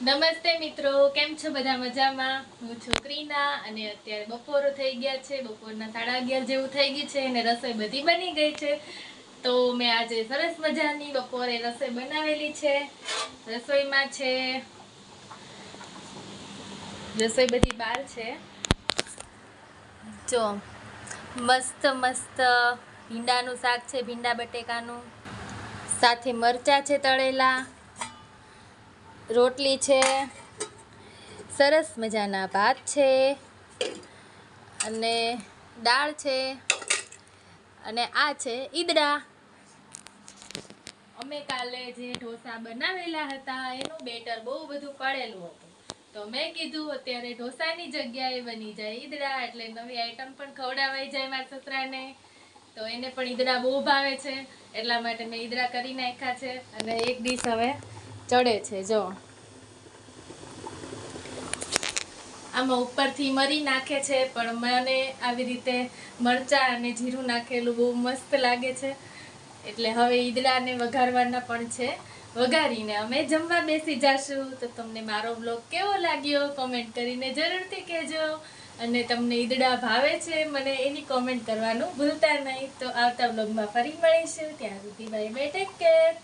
નમસ્તે મિત્રો, કેમ છો બધા મજામાં? હું છું ક્રીના અને અત્યારે બપોરો થઈ ગયા છે. બપોરના સાડા અગિયાર જેવું થઈ ગયું છે અને રસોઈ બધી બની ગઈ છે. તો મેં આજે સરસ મજાની બપોરે રસોઈ બનાવેલી છે. રસોઈમાં છે, રસોઈ બધી બાર છે. જો, મસ્ત મસ્ત ભીંડાનું શાક છે, ભીંડા બટેકાનું. સાથે મરચાં છે તળેલા. રોટલી છે. સરસ મજાના ભાત છે. અને દાળ છે. અને આ છે ઈદડા. અમે કાલે જે ઢોસા બનાવેલા હતા, એનું બેટર બહુ બધું પડેલું હતું. તો મેં કીધું, અત્યારે ઢોસાની જગ્યાએ બની જાય ઈદડા, એટલે નવી આઈટમ પણ ખવડાવાઈ જાય મારા સસરાને. તો એને પણ ઈદડા બહુ ભાવે છે, એટલા માટે મેં ઈદડા કરી નાખ્યા છે. અને એક ડીશ હવે ચડે છે, જો. આમાં ઉપરથી મરી નાખે છે, પણ મને આવી રીતે મરચાં અને જીરું નાખેલું બહુ મસ્ત લાગે છે. એટલે હવે ઈદડાને વઘારવાના પણ છે. વઘારીને અમે જમવા બેસી જાશું. તો તમને મારો બ્લોગ કેવો લાગ્યો? કોમેન્ટ કરીને જરૂરથી કહેજો. અને તમને ઈદડા ભાવે છે, મને એની કોમેન્ટ કરવાનું ભૂલતા નહીં. તો આવતા બ્લોગમાં ફરી મળીશું. ત્યાં સુધી બાય બાય ટેક કેર